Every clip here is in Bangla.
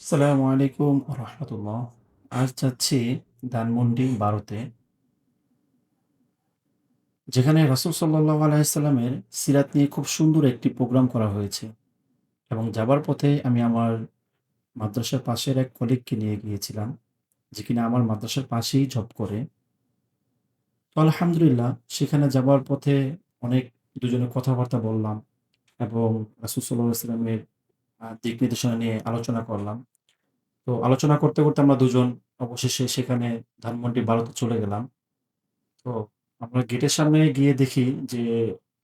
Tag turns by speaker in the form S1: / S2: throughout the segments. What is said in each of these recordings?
S1: আসসালামু আলাইকুম রহমতুল্লাহ। আজ যাচ্ছি ধানমন্ডি, বারোতে। যেখানে রাসুল সাল্লাহ আলাইসাল্লামের সিরাত নিয়ে খুব সুন্দর একটি প্রোগ্রাম করা হয়েছে এবং যাবার পথে আমি আমার মাদ্রাসার পাশের এক কলিগকে নিয়ে গিয়েছিলাম, যে কিনা আমার মাদ্রাসার পাশেই জব করে। তো আলহামদুলিল্লাহ, সেখানে যাবার পথে অনেক দুজনে কথাবার্তা বললাম এবং রাসুল সাল্লাহ সাল্লামের দিক নির্দেশনা নিয়ে আলোচনা করলাম তো আলোচনা করতে, করতে আমরা দুজন অবশেষে সেখানে ধানমন্ডি ১২ তে চলে গেলাম। তো আমরা গেটের সামনে গিয়ে দেখি যে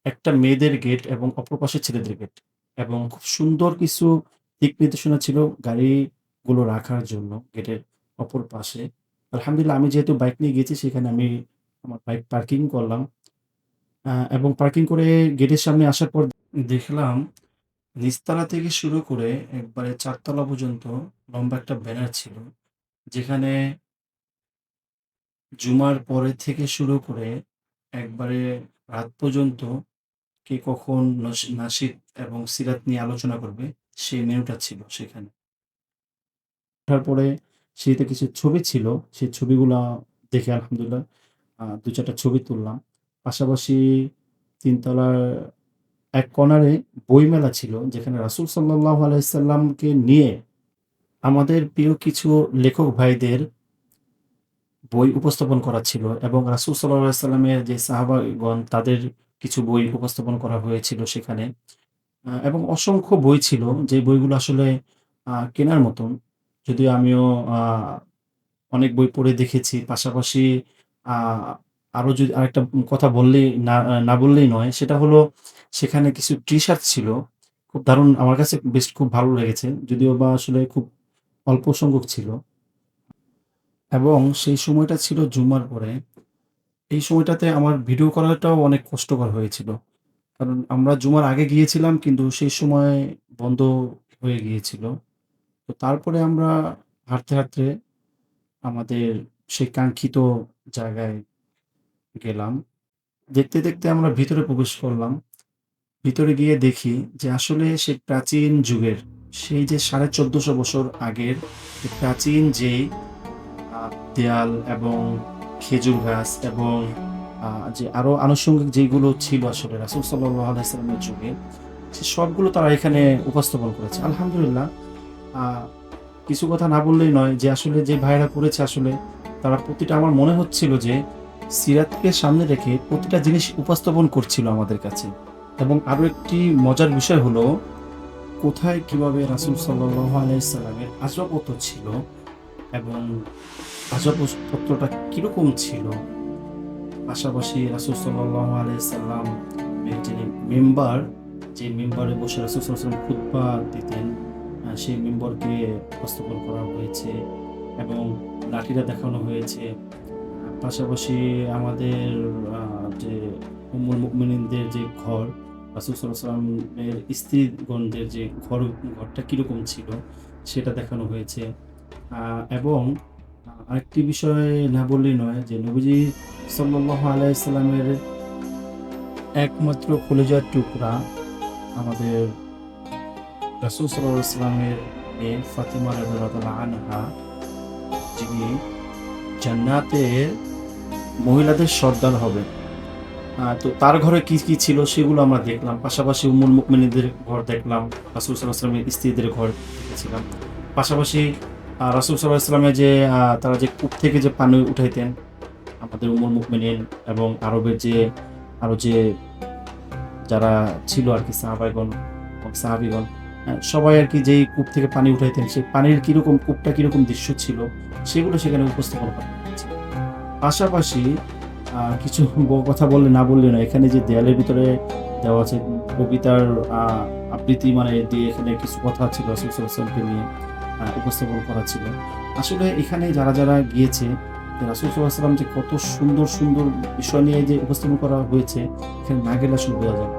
S1: একটা মেয়েদের গেট এবং অপর পাশে ছেলেদের গেট এবং খুব সুন্দর কিছু দিক নির্দেশনা ছিল গাড়িগুলো রাখার জন্য গেটের অপর পাশে। আলহামদুলিল্লাহ আমি যেহেতু বাইক নিয়ে গিয়েছি সেখানে আমি আমার বাইক পার্কিং করলাম। এবং পার্কিং করে গেটের সামনে আসার পর দেখলাম নিচতলা থেকে শুরু করে একবারে চারতলা পর্যন্ত লম্বা একটা ব্যানার ছিল। যেখানে জুমার পরে থেকে শুরু করে একবারে রাত পর্যন্ত কে কখন নস নাশিদ এবং সিরাত নিয়ে আলোচনা করবে, সেই মেনুটা ছিল সেখানে। ওঠার পরে সিঁড়িতে কিছু ছবি ছিল। সেই ছবিগুলা দেখে আলহামদুলিল্লাহ আ ২-৪ ছবি তুললাম। পাশাপাশি ৩ তলার এক কর্নারে বইমেলা ছিল যেখানে রাসূল সাল্লাল্লাহু আলাইসাল্লামকে নিয়ে আমাদের প্রিয় কিছু লেখক ভাইদের বই উপস্থাপন করা ছিল এবং রাসূল সাল্লাল্লাহু আলাইহি সাল্লামের যে সাহাবাগণ তাদের কিছু বই উপস্থাপন করা হয়েছিল সেখানে। এবং অসংখ্য বই ছিল যে বইগুলো আসলে কেনার মতন। যদিও আমিও অনেক বই পড়ে দেখেছি। পাশাপাশি আ আরও যদি আরেকটা কথা বললেই না না বললেই নয় সেটা হলো সেখানে কিছু টি-শার্ট ছিল। খুব দারুণ আমার কাছে বেশ খুব ভালো লেগেছে। যদিও বা আসলে খুব অল্প সংখ্যক ছিল। এবং সেই সময়টা ছিল জুমার পরে। এই সময়টাতে আমার ভিডিও করাটাও অনেক কষ্টকর হয়েছিল। কারণ আমরা জুমার আগে গিয়েছিলাম কিন্তু সেই সময় বন্ধ হয়ে গিয়েছিল। তো তারপরে আমরা হাঁটতে, হাঁটতে আমাদের সেই কাঙ্ক্ষিত জায়গায় গেলাম। দেখতে, দেখতে আমরা ভিতরে প্রবেশ করলাম। ভিতরে গিয়ে দেখি যে আসলে সেই প্রাচীন যুগের সেই যে ১৪৫০ বছর আগের প্রাচীন আ দেয়াল এবং খেজুর গাছ এবং যে আরও আনুষঙ্গিক যেইগুলো ছিল আসলে রাসূল আলাইহি যুগে, সে সবগুলো তারা এখানে উপস্থাপন করেছে। আলহামদুলিল্লাহ কিছু কথা না বললেই নয় যে আসলে যে ভাইয়েরা করেছে আসলে তারা প্রতিটা আমার মনে হচ্ছিল যে সিরাতকে সামনে রেখে প্রতিটা জিনিস উপস্থাপন করছিল আমাদের কাছে। এবং আরও একটি মজার বিষয় হলো কোথায় কীভাবে রাসুল সাল্লাল্লাহু আলাইহি সাল্লামের আসবাবপত্র ছিল এবং আসবাবপত্রটা কীরকম ছিল? পাশাপাশি রাসূল সাল্লাল্লাহু আলাইহি সাল্লাম এর যিনি মিম্বার, যে মেম্বারে বসে রাসূল সাল্লাম খুতবা দিতেন, সেই মেম্বারকে উপস্থাপন করা হয়েছে এবং লাঠিটা দেখানো হয়েছে। পাশাপাশি আমাদের যে উম্মুল মুমিনিনদের যে ঘর, রাসূল সাল্লামের স্ত্রীগণদের যে ঘর ঘরটা কীরকম ছিল সেটা দেখানো হয়েছে। এবং আরেকটি বিষয় না বললেই নয় যে নবীজি সাল্লাল্লাহু আলাইহি সাল্লামের একমাত্র কলেজার টুকরা আমাদের রাসূল আলাইহি সাল্লামের মেয়ে ফাতিমা রাদিয়াল্লাহু আনহা যিনি জান্নাতের মহিলাদের সর্দার হবে তো তার ঘরে কি, কি ছিল সেগুলো আমরা দেখলাম। পাশাপাশি উম্মুল মুমিনিনদের ঘর দেখলাম। রাসূল সাল্লাল্লাহু আলাইহি সাল্লামের স্ত্রীদের ঘর দেখেছিলাম। পাশাপাশি রাসূল সাল্লাল্লাহু আলাইহি যে তারা যে কূপ থেকে যে পানি উঠাইতেন আমাদের উম্মুল মুমিনিন এবং আরবের যে আরও যে যারা ছিল আরকি সাহাবাগণ এবং সাহাবীগণ সবাই আরকি যেই কূপ থেকে পানি উঠাইতেন সেই পানির কীরকম কূপটা কীরকম দৃশ্য ছিল সেগুলো সেখানে উপস্থাপন করা। পাশাপাশি কিছু কথা বললে না বললে না এখানে যে দেয়ালের ভিতরে দেওয়া আছে কবিতার আবৃত্তি মানে দিয়ে এখানে কিছু কথা ছিল রাসূল সাল্লাল্লাহু নিয়ে উপস্থাপন করা ছিল। আসলে এখানে যারা, যারা গিয়েছে রাসূল ওয়াসাল্লাম যে কত সুন্দর, সুন্দর বিষয় নিয়ে যে উপস্থাপন করা হয়েছে এখানে না গেলে আসলে বোঝা যায়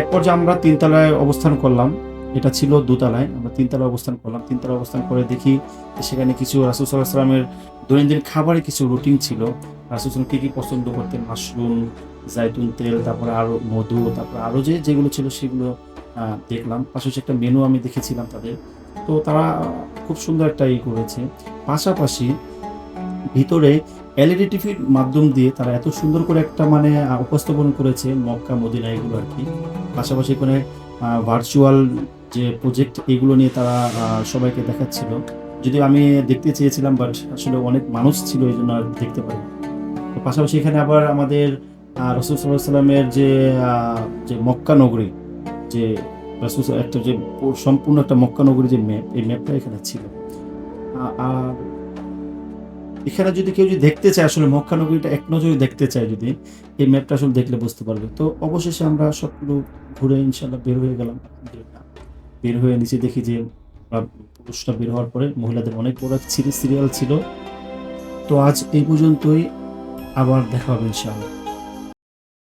S1: এক পর্যায়ে আমরা তিনতলায় অবস্থান করলাম। এটা ছিল দোতলায়। আমরা ৩ তলায় অবস্থান করলাম। ৩ তলায় অবস্থান করে দেখি সেখানে কিছু রাসূল সাল্লাল্লাহু আলাইহি ওয়াসাল্লামের দৈনন্দিন খাবারের কিছু রুটিন ছিল। রাসূল সাল্লাল্লাহু কী কি পছন্দ করতেন মাশরুম, জাইতুন তেল, তারপরে আরও মধু, তারপরে আরও যে যেগুলো ছিল সেগুলো দেখলাম। পাশাপাশি একটা মেনু আমি দেখেছিলাম তাদের। তো তারা খুব সুন্দর একটা ই করেছে। পাশাপাশি ভিতরে এলইডি টিভির মাধ্যম দিয়ে তারা এত সুন্দর করে একটা মানে উপস্থাপন করেছে মক্কা, মদিনা এগুলো আর কি পাশাপাশি এখানে ভার্চুয়াল যে প্রজেক্ট এগুলো নিয়ে তারা সবাইকে দেখাচ্ছিল। যদিও আমি দেখতে চেয়েছিলাম বাট আসলে অনেক মানুষ ছিল এজন্য আর দেখতে পারি তো পাশাপাশি এখানে আবার আমাদের রাসূল সাল্লাল্লাহু আলাইহি ওয়াসাল্লামের যে যে মক্কা নগরী যে রাসূল একটা যে সম্পূর্ণ একটা মক্কা নগরীর যে ম্যাপ, এই ম্যাপটা এখানে ছিল। আর এখানে যদি কেউ যদি দেখতে চায় আসলে মক্কা নগরীটা এক নজরে দেখতে চায় যদি, এই ম্যাপটা আসলে দেখলে বুঝতে পারবে। তো অবশেষে আমরা সবগুলো ঘুরে ইনশাল্লাহ বের হয়ে গেলাম। বের হয়ে নিচে দেখি যে পুরুষটা বের হওয়ার পরে মহিলাদের অনেক বড় সিরিয়াল ছিল। তো আজ এই পর্যন্তই। আবার দেখা হবে ইনশাআল্লাহ।